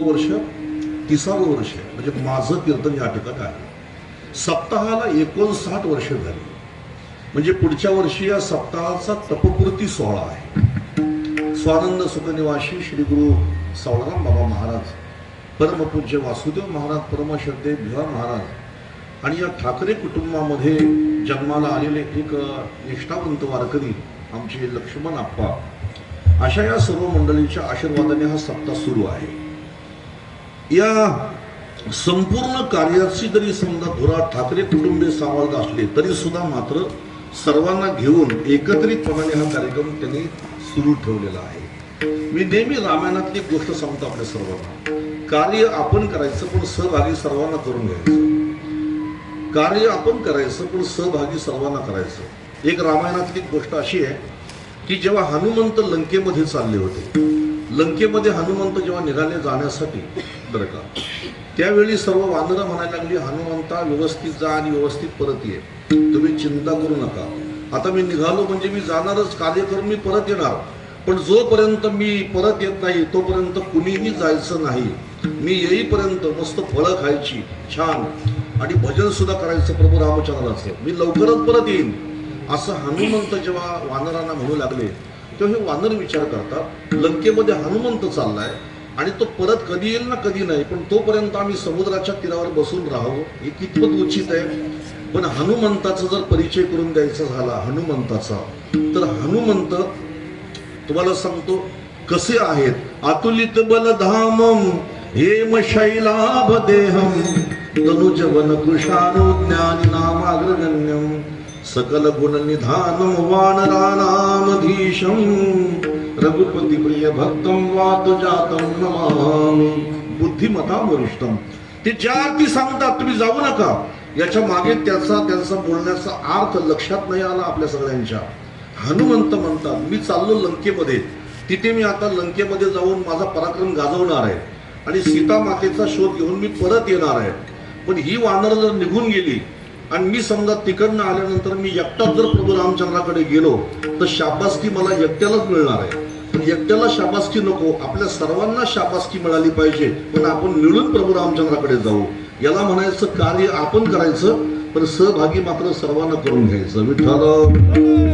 वर्ष तिसावं वर्ष. म्हणजे माझं कीर्तन या ठिकाणी आहे. सप्ताहाला एकोणसाठ वर्ष झाली. म्हणजे पुढच्या वर्षी या सप्ताहाचा तपपूर्ती सोहळा आहे. स्वानंद सुखनिवासी श्री गुरु सावळराम बाबा महाराज परमपूज्य वासुदेव महाराज परमश्रद्धे भिवा महाराज आणि या ठाकरे कुटुंबामध्ये जन्माला आलेले एक निष्ठावंत वारकरी आमचे लक्ष्मण आप्पा. अशा या सर्व मंडळींच्या आशीर्वादाने हा सप्ताह सुरू आहे. या संपूर्ण कार्याची जरी समजा धुरा ठाकरे कुटुंबे सांभाळत असले तरी सुद्धा मात्र सर्वांना घेऊन एकत्रितपणाने हा कार्यक्रम त्यांनी सुरू ठेवलेला आहे. मी नेहमी रामायणातली गोष्ट सांगतो आपल्या सर्वांना. कार्य आपण करायचं पण सहभागी सर्वांना करून घ्यायचं. कार्य आपण करायचं पण सहभागी सर्वांना करायचं. एक रामायणातली एक गोष्ट अशी आहे की जेव्हा हनुमंत लंकेमध्ये चालले होते लंकेमध्ये हनुमंत जेव्हा निघाले जाण्यासाठी बरं का त्यावेळी सर्व वानरं म्हणायला लागली हनुमंता व्यवस्थित जा आणि व्यवस्थित परत ये. तुम्ही चिंता करू नका. आता मी निघालो म्हणजे मी जाणारच. कार्य करून मी परत येणार. पण जोपर्यंत मी परत येत नाही तोपर्यंत कुणीही जायचं नाही. मी येईपर्यंत मस्त फळं खायची छान. आणि भजन सुद्धा करायचं प्रभू रामचंद्राचं. मी लवकरच परत येईन. असं हनुमंत जेव्हा वानरांना म्हणू लागले तेव्हा हे वानर विचार करतात लंकेमध्ये हनुमंत चाललाय आणि तो परत कधी येईल ना कधी नाही पण तोपर्यंत आम्ही समुद्राच्या तीरावर बसून राहावं हे कितपत उचित आहे? पण हनुमंताचा जर परिचय करून द्यायचा झाला हनुमंताचा तर हनुमंत तुम्हाला सांगतो कसे आहेत? अतुलित बलधामम हेम शैलाभ देहम तनुजवन कृषाणु ज्ञानी नामाग्रगण्यम सकल गुण निधानम वानराना रघुपती प्रिय भक्तम वात जातम नमामि। बुद्धिमता वरिष्ठम। ते ज्या अर्थी सांगतात तुम्ही जाऊ नका. याच्या मागे त्याचा त्यांचा बोलण्याचा अर्थ लक्षात नाही आला आपल्या सगळ्यांच्या. हनुमंत म्हणतात मी चाललो लंकेमध्ये. तिथे मी आता लंकेमध्ये जाऊन माझा पराक्रम गाजवणार आहे. आणि सीता मातेचा शोध घेऊन मी परत येणार आहे. पण ही वानर जर निघून गेली आणि मी समजा तिकडनं आल्यानंतर मी एकटाच जर प्रभू रामचंद्राकडे गेलो तर शाबासकी मला एकट्यालाच मिळणार आहे. पण एकट्याला शाबासकी नको आपल्या सर्वांना शाबासकी मिळाली पाहिजे पण आपण मिळून प्रभू रामचंद्राकडे जाऊ. याला म्हणायचं कार्य आपण करायचं पण सहभागी मात्र सर्वांना करून घ्यायचं. विठ्ठल.